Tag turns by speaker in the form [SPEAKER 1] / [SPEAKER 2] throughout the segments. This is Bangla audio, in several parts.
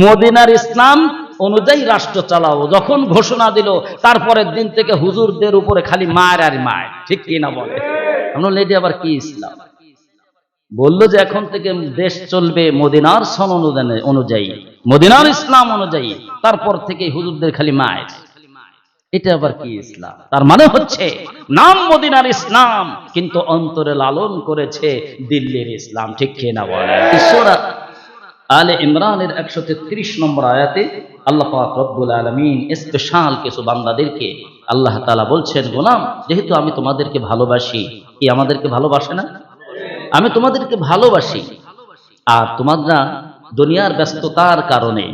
[SPEAKER 1] মদিনার ইসলাম অনুযায়ী রাষ্ট্র চালাও। যখন ঘোষণা দিল, তারপরের দিন থেকে হুজুরদের উপরে খালি মায়ের আর মায় ঠিক কি না বলে? আমরা লেডি আবার কি ইসলাম? বলল যে, এখন থেকে দেশ চলবে মদিনার সন অনুদানে অনুযায়ী। মদিনার ইসলাম অনুযায়ী। তারপর থেকে হুজুরদের খালি মায়ের। এটা আবার কি ইসলাম? তার মানে হচ্ছে, নাম মদিনার ইসলাম, কিন্তু অন্তরে লালন করেছে দিল্লির ইসলাম। ঠিক কি না বলে? ঈশ্বরা আলে ইমরানের একশো তেত্রিশ নম্বর আয়াতে আল্লাহ পাক রব্বুল আলমিন স্পেশাল কিছু বান্দাদেরকে আল্লাহ তালা বলছেন, গোলাম, যেহেতু আমি তোমাদেরকে ভালোবাসি, কি আমাদেরকে ভালোবাসে না? আমি তোমাদেরকে ভালোবাসি। আর তোমরা দুনিয়ার ব্যস্ততার কারণে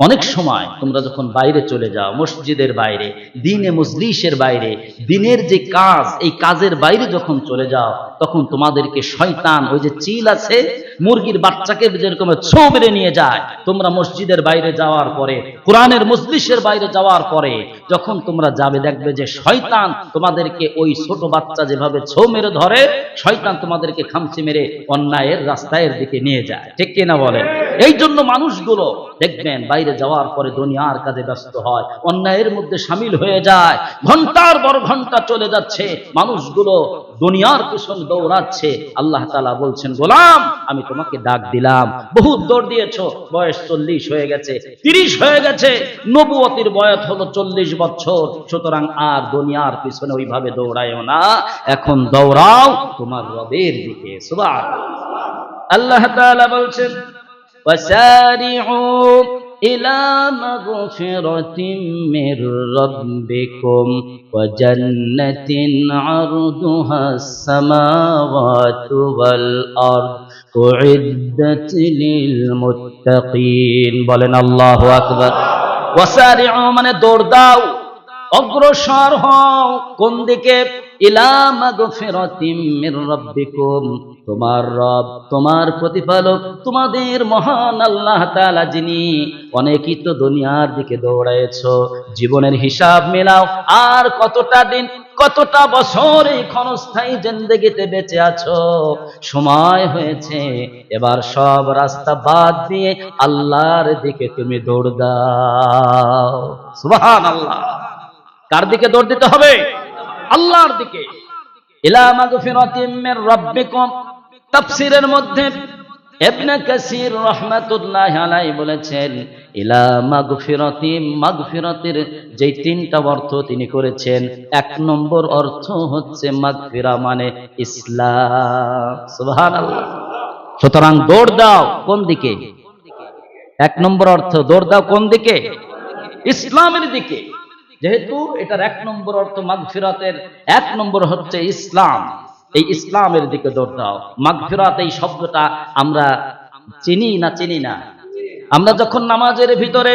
[SPEAKER 1] অনেক সময় তোমরা যখন বাইরে চলে যাও, মসজিদের বাইরে, দিনে মজলিসের বাইরে, দিনের যে কাজ, এই কাজের বাইরে যখন চলে যাও, তখন তোমাদেরকে শয়তান, ওই যে চিল আছে, মুরগির বাচ্চাকে যেরকম ছো মেরে নিয়ে যায়, তোমরা মসজিদের বাইরে যাওয়ার পরে, কোরআনের মজলিসের বাইরে যাওয়ার পরে, যখন তোমরা যাবে, দেখবে যে শয়তান তোমাদেরকে ওই ছোট বাচ্চা যেভাবে ছো মেরে ধরে, শয়তান তোমাদেরকে খামচি মেরে অন্যায়ের রাস্তায়ের দিকে নিয়ে যায়। ঠিক কিনা বলেন? এই জন্য মানুষগুলো দেখবেন বাইরে যাওয়ার পরে দুনিয়ার কাজে ব্যস্ত হয়, অন্যায়ের মধ্যে সামিল হয়ে যায়, ঘণ্টার পর ঘণ্টা চলে যাচ্ছে, মানুষগুলো দুনিয়ার পিছনে দৌড়াচ্ছে। আল্লাহ তালা বলছেন, গোলাম, আমি তোমাকে ডাক দিলাম। বহুত দৌড় দিয়েছ, বয়স চল্লিশ হয়ে গেছে, তিরিশ হয়ে গেছে নবুয়তির বয়স হলো চল্লিশ বছর, সুতরাং আর দুনিয়ার পিছনে ওইভাবে দৌড়ায়ও না, এখন দৌড়াও তোমার রবের দিকে। সুবাহ আল্লাহ তাআলা বলছেন وسارعوا إلى مغفرة من ربكم وجنة عرضها السماوات والأرض أعدت للمتقين بلنا الله أكبر وسارعوا من دور داو অগ্রসর হও। কোন দিকে? তোমার রব, তোমার প্রতিপালক, তোমাদের মহান আল্লাহ তাআলা যিনি অনেকই তো দুনিয়ার দিকে দৌড়ায়েছো। জীবনের হিসাব মেলাও। আর কতটা দিন, কতটা বছর এই ক্ষণস্থায়ী জিন্দেগিতে বেঁচে আছো? সময় হয়েছে, এবার সব রাস্তা বাদ দিয়ে আল্লাহর দিকে তুমি দৌড় দাও। সুবহানাল্লাহ। কার দিকে দৌড় দিতে হবে? আল্লাহর দিকে। বলেছেন অর্থ তিনি করেছেন, এক নম্বর অর্থ হচ্ছে মানে ইসলাম। সুতরাং দৌড় দাও কোন দিকে? এক নম্বর অর্থ দৌড় দাও কোন দিকে? ইসলামের দিকে। যেহেতু এটার এক নম্বর অর্থ মাগফিরাতের, এক নম্বর হচ্ছে ইসলাম। এই ইসলামের দিকে দৌড় দাও। মাগফিরাত এই শব্দটা আমরা চিনি না চিনি না। আমরা যখন নামাজের ভিতরে,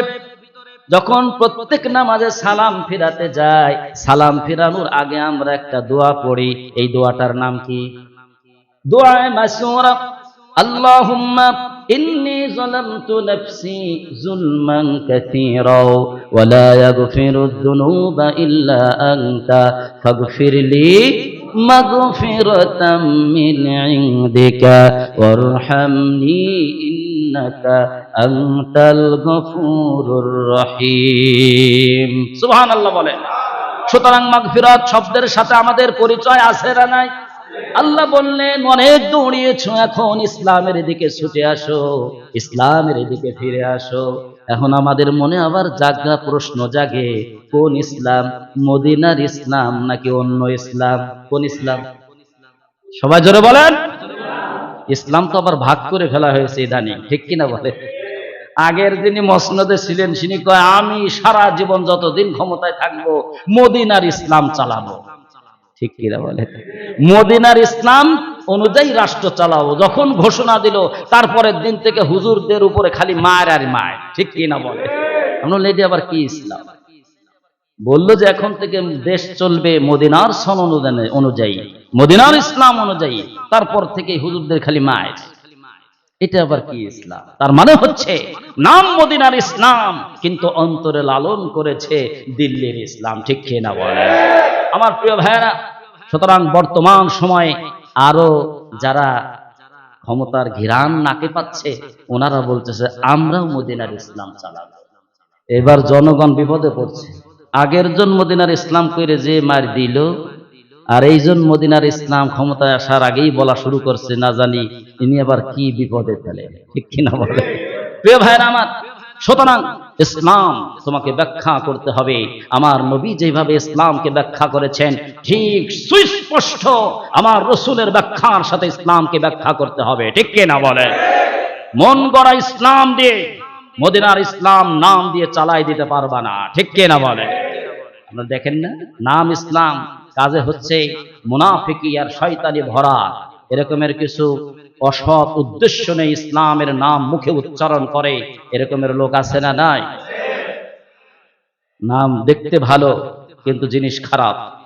[SPEAKER 1] যখন প্রত্যেক নামাজে সালাম ফিরাতে যাই, সালাম ফিরানোর আগে আমরা একটা দোয়া পড়ি। এই দোয়াটার নাম কি? দোয়ায় মাসুরা, আল্লাহুম্মা إني ظلمت نفسي ظلما كثيرا ولا يغفر الذنوب إلا أنت فاغفر لي مغفرة من عندك وارحمني إنك أنت الغفور الرحيم سبحان الله বলে সুতরাং মাগফিরাত শব্দের সাথে আমাদের পরিচয় আছে না নাই আল্লাহ বললেন, অনেক দৌড়িয়েছ এখন ইসলামের দিকে ছুটে আসো, ইসলামের দিকে ফিরে আসো। এখন আমাদের মনে আবার জাগা, প্রশ্ন জাগে, কোন ইসলাম? মদিনার ইসলাম নাকি অন্য ইসলাম? কোন ইসলাম? সবাই জোরে বলেন। ইসলাম তো আবার ভাগ করে ফেলা হয়েছে ইদানিং, ঠিক কিনা বলে? আগের যিনি মসনদে ছিলেন, তিনি কয়, আমি সারা জীবন যতদিন ক্ষমতায় থাকব, মদিনার ইসলাম চালাবো। ঠিক কিনা বলে মদিনার ইসলাম অনুযায়ী রাষ্ট্র চালাও। যখন ঘোষণা দিল, তারপরের দিন থেকে হুজুরদের উপরে খালি মায়ের আর মায় ঠিক কিনা বলে আমরা লেডি আবার কি ইসলাম? বলল যে, এখন থেকে দেশ চলবে মদিনার সন অনুদানে অনুযায়ী। মদিনার ইসলাম অনুযায়ী। তারপর থেকে হুজুরদের খালি মায়ের। এটা আবার কি ইসলাম? তার মানে হচ্ছে, নাম মদিনার ইসলাম, কিন্তু অন্তরে লালন করেছে দিল্লির ইসলাম। ঠিক কিনা বলে আমার প্রিয় ভাইয়েরা সুতরাং বর্তমান সময়ে আরও যারা ক্ষমতার ঘিরান নাকে পাচ্ছে, ওনারা বলতেছে, আমরাও মদিনার ইসলাম চালাবো। এবার জনগণ বিপদে পড়ছে। আগের জন মদিনার ইসলাম করে যে মার দিল, আর এই জন মদিনার ইসলাম ক্ষমতায় আসার আগেই বলা শুরু করছে, না জানি ইনি আবার কি বিপদে ফেলে। ঠিক কিনা বলে? প্রিয় ভাইয়ের আমার, সুতরাং ইসলাম তোমাকে ব্যাখ্যা করতে হবে। আমার নবী যেভাবে ইসলামকে ব্যাখ্যা করেছেন, ঠিক সুস্পষ্ট আমার রসুলের ব্যাখ্যার সাথে ইসলামকে ব্যাখ্যা করতে হবে। ঠিক কিনা বলে? মন গড়া ইসলাম দিয়ে, মদিনার ইসলাম নাম দিয়ে চালাই দিতে পারবা না। ঠিক কিনা বলে? আপনারা দেখেন না? নাম ইসলাম কাজে হচ্ছে মুনাফিকি আর শয়তানি ভরা। এরকমের কিছু অসৎ উদ্দেশ্য নেই ইসলামের নাম মুখে উচ্চারণ করে। এরকমের লোক আছে না নাই? নাম দেখতে ভালো, কিন্তু জিনিস খারাপ।